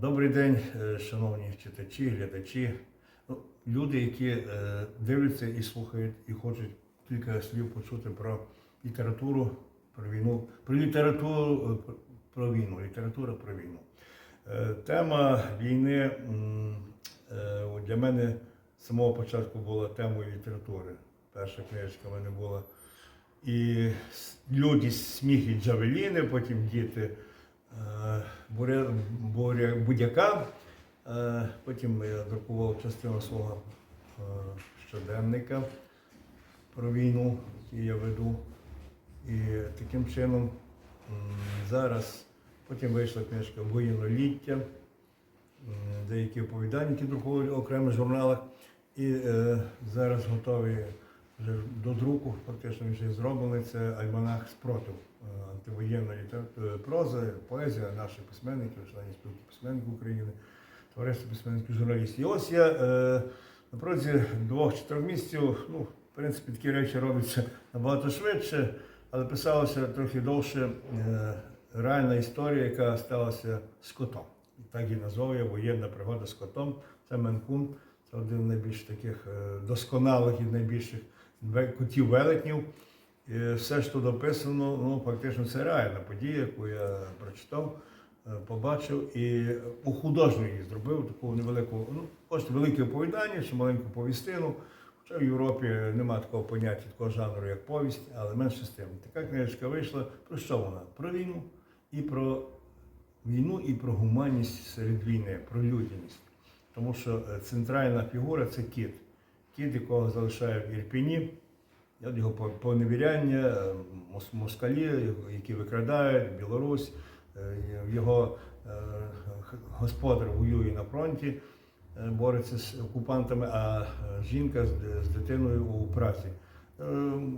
Добрий день, е, шановні читачі, глядачі, ну, люди, які е, дивляться і слухають, і хочуть кілька слів почути про літературу, про війну, про літературу е, про війну, література про війну. Тема війни для мене з самого початку була темою літератури. Перша книжка в мене була. І люди сміх і джавеліни, потім діти будяка. Е, Потім я друкував частину свого е, щоденника про війну, який я веду. І таким чином зараз потім вийшла книжка Воєноліття, деякі оповідання, які друкували в окремих журналах. І е, зараз готові до друку, фактично вже зроблений. Це альманах спротив е, антивоєнної е, прози, поезія наших письменників, членів спілки письменників України, товариство письменників журналістів. І ось я е, на протязі двох чи трьох місяців, ну, в принципі, такі речі робляться набагато швидше, але писалося трохи довше реальна історія, яка сталася з котом. Так і назвав воєнна пригода з котом. Це Менкун. Це один з найбільш таких досконалих і найбільших котів велетнів. Все, що тут описано, ну фактично це реальна подія, яку я прочитав, е, побачив і у художню її зробив таку невелику, ну, хочете велике оповідання чи маленьку повістину. Хоча в Європі немає такого поняття, такого жанру, як повість, але менше з тим. Така книжка вийшла. Про що вона? Про війну і про війну, і про гуманність серед війни, про людяність. Тому що е, центральна фігура це кіт. Кіт, якого залишає в Ірпіні, його поневіряння, е, москалі, які викрадають, Білорусь, е, його е, господар воює на фронті, е, бореться з окупантами, а е, жінка з, дитиною у Празі. Е,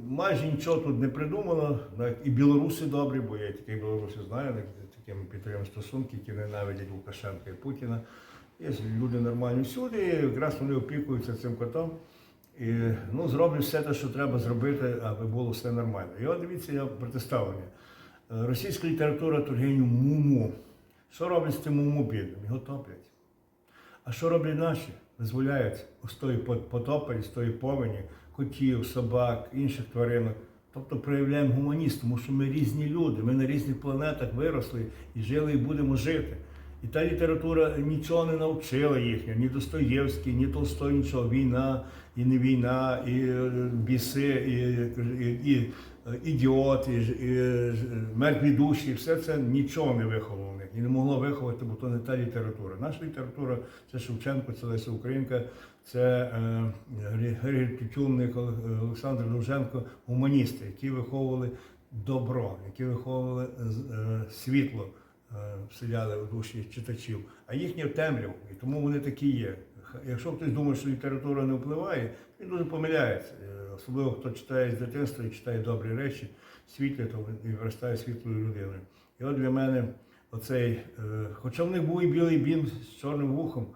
Майже нічого тут не придумано. навіть І білоруси добрі, бо я таких білорусів знаю, такими підтримуємо стосунки, які ненавидять Лукашенка і Путіна. Є люди нормальні всюди, і якраз вони опікуються цим котом. І ну, зроблять все те, що треба зробити, аби було все нормально. І от дивіться, я протиставлення. Е, Російська література Тургенів Муму. Що роблять з цим муму бідним? Його топлять. А що роблять наші? Визволяють з тої пот- з тої повені, котів, собак, інших тваринок. Тобто проявляємо гуманіст, тому що ми різні люди, ми на різних планетах виросли і жили, і будемо жити. І та література нічого не навчила їхня, ні Достоєвський, ні Толстой, нічого. Війна і не війна, і е, біси, і, і, і ідіот, і, і мертві душі, все це нічого не виховало них і не могло виховати, бо то не та література. Наша література це Шевченко, це Леся Українка, це е, Григорій Тютюнник, Оле- Олександр Довженко, гуманісти, які виховували добро, які виховували е, світло вселяли у душі читачів, а їхня темряв, і тому вони такі є. Якщо хтось думає, що література не впливає, він дуже помиляється. Е, Особливо хто читає з дитинства і читає добрі речі, світлі, то і виростає світлою людиною. І от для мене оцей, е, хоча в них був і білий бім з чорним вухом,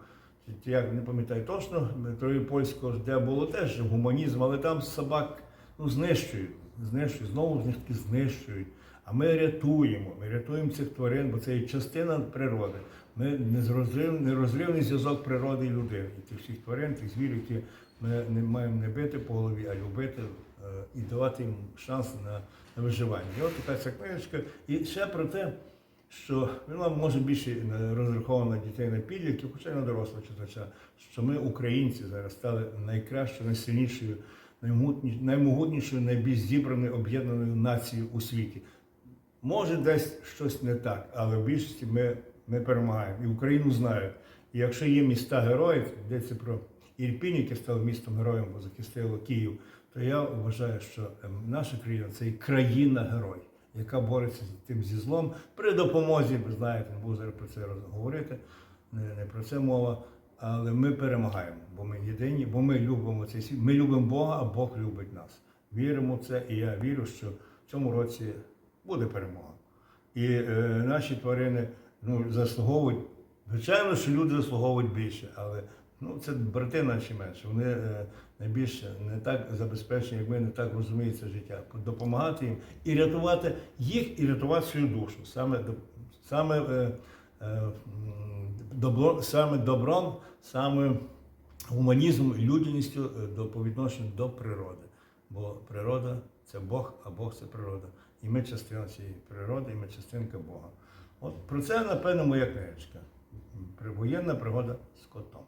чи я не пам'ятаю точно, Трої польського, де було теж гуманізм, але там собак ну, знищують, знищують, знову ж таки знищують. А ми рятуємо, ми рятуємо цих тварин, бо це є частина природи. Ми нерозривний зв'язок природи і людини. І тих всіх тварин, тих звірів, які ми не маємо не бити по голові, а любити е, і давати їм шанс на, на виживання. І от така ця книжка. І ще про те, що вона може більше розрахована на дітей на підлітків, хоча й на дорослого читача, що ми, українці, зараз стали найкращою, найсильнішою, наймогутнішою, найбільш зібраною, об'єднаною нацією у світі. Може, десь щось не так, але в більшості ми, ми перемагаємо. І Україну знають. І якщо є міста героїв, йдеться про Ірпінь, яке стало містом героєм, бо захистило Київ, то я вважаю, що ем, наша країна це і країна-герой, яка бореться з тим зі злом при допомозі, ви знаєте, не буду зараз про це говорити, не, не про це мова. Але ми перемагаємо, бо ми єдині, бо ми любимо цей світ. Ми любимо Бога, а Бог любить нас. Віримо в це, і я вірю, що в цьому році буде перемога. І е, наші тварини ну, заслуговують. Звичайно, що люди заслуговують більше, але ну, це брати наші менше. Вони е, найбільше не так забезпечені, як ми, не так розуміють це життя. Допомагати їм і рятувати їх, і рятувати свою душу. Саме, саме е, е, добро, саме добром, саме гуманізмом і людяністю е, до по відношенню до природи. Бо природа це Бог, а Бог це природа. І ми частина цієї природи, і ми частинка Бога. От про це, напевно, моя книжечка. Воєнна пригода з котом.